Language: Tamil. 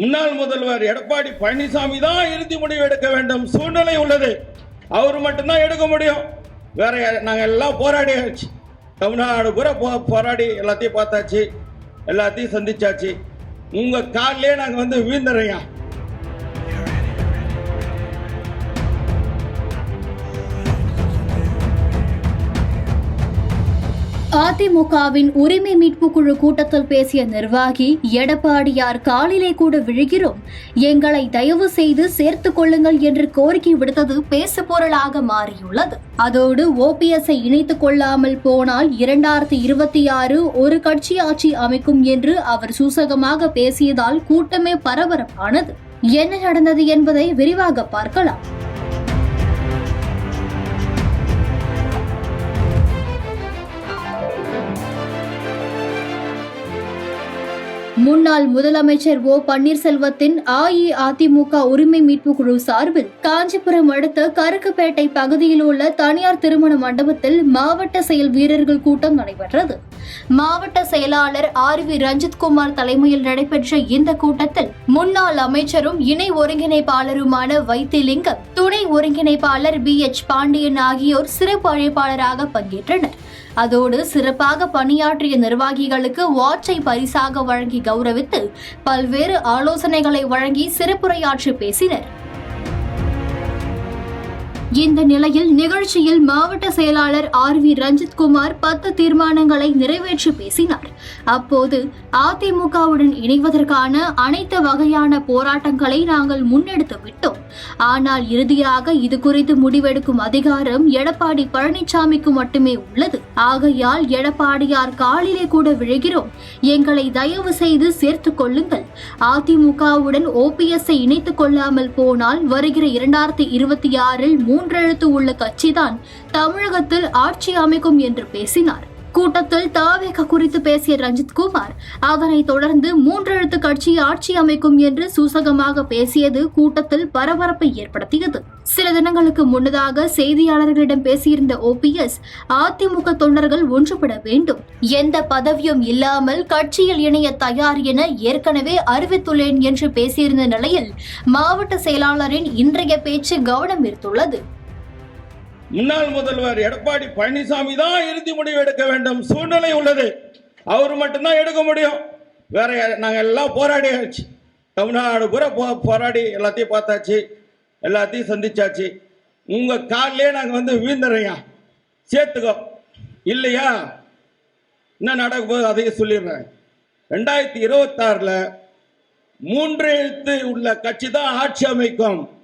முன்னாள் முதல்வர் எடப்பாடி பழனிசாமி தான் இறுதி முடிவு எடுக்க வேண்டும். சூழ்நிலை உள்ளது. அவர் மட்டும்தான் எடுக்க முடியும். வேற நாங்கள் எல்லாம் போராடியாச்சு தமிழ்நாடு பூரா போ போராடி எல்லாத்தையும் பார்த்தாச்சு. எல்லாத்தையும் சந்திச்சாச்சு. உங்கள் காலிலே நாங்கள் வந்து வீழ்ந்துறையா அதிமுகவின் உரிமை மீட்பு குழு கூட்டத்தில் பேசிய நிர்வாகி எடப்பாடியார் காலிலே கூட விழுகிறோம். எங்களை தயவு செய்து சேர்த்துக் கொள்ளுங்கள் என்று கோரிக்கை விடுத்தது பேசு பொருளாக மாறியுள்ளது. அதோடு ஓபிஎஸ்ஐ இணைத்துக் கொள்ளாமல் போனால் இரண்டாயிரத்தி இருபத்தி ஆறு ஒரு கட்சி ஆட்சி அமைக்கும் என்று அவர் சூசகமாக பேசியதால் கூட்டமே பரபரப்பானது. என்ன நடந்தது என்பதை விரிவாக பார்க்கலாம். முன்னாள் முதலமைச்சர் ஓ பன்னீர்செல்வத்தின் அஇஅதிமுக உரிமை மீட்பு குழு சார்பில் காஞ்சிபுரம் அடுத்த கருக்குப்பேட்டை பகுதியில் உள்ள தனியார் திருமண மண்டபத்தில் மாவட்ட செயல் வீரர்கள் கூட்டம் நடைபெற்றது. மாவட்ட செயலாளர் ஆர் வி ரஞ்சித்குமார் தலைமையில் நடைபெற்ற இந்த கூட்டத்தில் முன்னாள் அமைச்சரும் இணை ஒருங்கிணைப்பாளருமான வைத்திலிங்கம் துணை ஒருங்கிணைப்பாளர் பி எச் பாண்டியன் ஆகியோர் சிறப்பு அழைப்பாளராக பங்கேற்றனர். அதோடு சிறப்பாக பணியாற்றிய நிர்வாகிகளுக்கு வாட்சை பரிசாக வழங்கி கௌரவித்து பல்வேறு ஆலோசனைகளை வழங்கி சிறப்புரையாற்றி பேசினர். இந்த நிலையில் நிகழ்ச்சியில் மாவட்ட செயலாளர் ஆர் வி ரஞ்சித் குமார் பத்து தீர்மானங்களை நிறைவேற்றி பேசினார். அப்போது அதிமுகவுடன் இணைவதற்கான அனைத்து வகையான போராட்டங்களை நாங்கள் முன்னெடுத்து விட்டோம். ஆனால் இறுதியாக இது குறித்து முடிவெடுக்கும் அதிகாரம் எடப்பாடி பழனிசாமிக்கு மட்டுமே உள்ளது. ஆகையால் எடப்பாடியார் காலிலே கூட விழுகிறோம். எங்களை தயவு செய்து சேர்த்துக் கொள்ளுங்கள். அதிமுகவுடன் ஓபிஎஸ்ஐ இணைத்துக் கொள்ளாமல் போனால் வருகிற இரண்டாயிரத்தி இருபத்தி ஆறில் மூன்றெழுத்து உள்ள கட்சிதான் தமிழகத்தில் ஆட்சி அமைக்கும் என்று பேசினார். கூட்டத்தில் தாவேக குறித்து பேசிய ரஞ்சித் குமார் அதனைத் தொடர்ந்து மூன்றெழுத்து கட்சி ஆட்சி அமைக்கும் என்று சூசகமாக பேசியது கூட்டத்தில் பரபரப்பை ஏற்படுத்தியது. சில தினங்களுக்கு முன்னதாக செய்தியாளர்களிடம் பேசியிருந்த ஓபிஎஸ் அதிமுக தொண்டர்கள் ஒன்றுபட வேண்டும். எந்த பதவியும் இல்லாமல் கட்சியில் இணைய தயார் என ஏற்கனவே அறிவித்துள்ளேன் என்று பேசியிருந்த நிலையில் மாவட்ட செயலாளரின் இன்றைய பேச்சு கவனம் ஈர்த்துள்ளது. முன்னாள் முதல்வர் எடப்பாடி பழனிசாமி தான் இறுதி முடிவு எடுக்க வேண்டும். சூழ்நிலை உள்ளது. அவர் மட்டும்தான் எடுக்க முடியும். வேற நாங்கள் எல்லாம் போராடியாச்சு தமிழ்நாடு பூரா போ போராடி எல்லாத்தையும் பார்த்தாச்சு. எல்லாத்தையும் சந்திச்சாச்சு. உங்கள் காலிலே நாங்கள் வந்து வீழ்ந்துறையா சேர்த்துக்கோ. இல்லையா? என்ன நடக்க போகுது அதையும் சொல்லிடுறேன். ரெண்டாயிரத்தி இருபத்தாறில் மூன்று எழுத்து உள்ள கட்சி தான் ஆட்சி அமைக்கும்.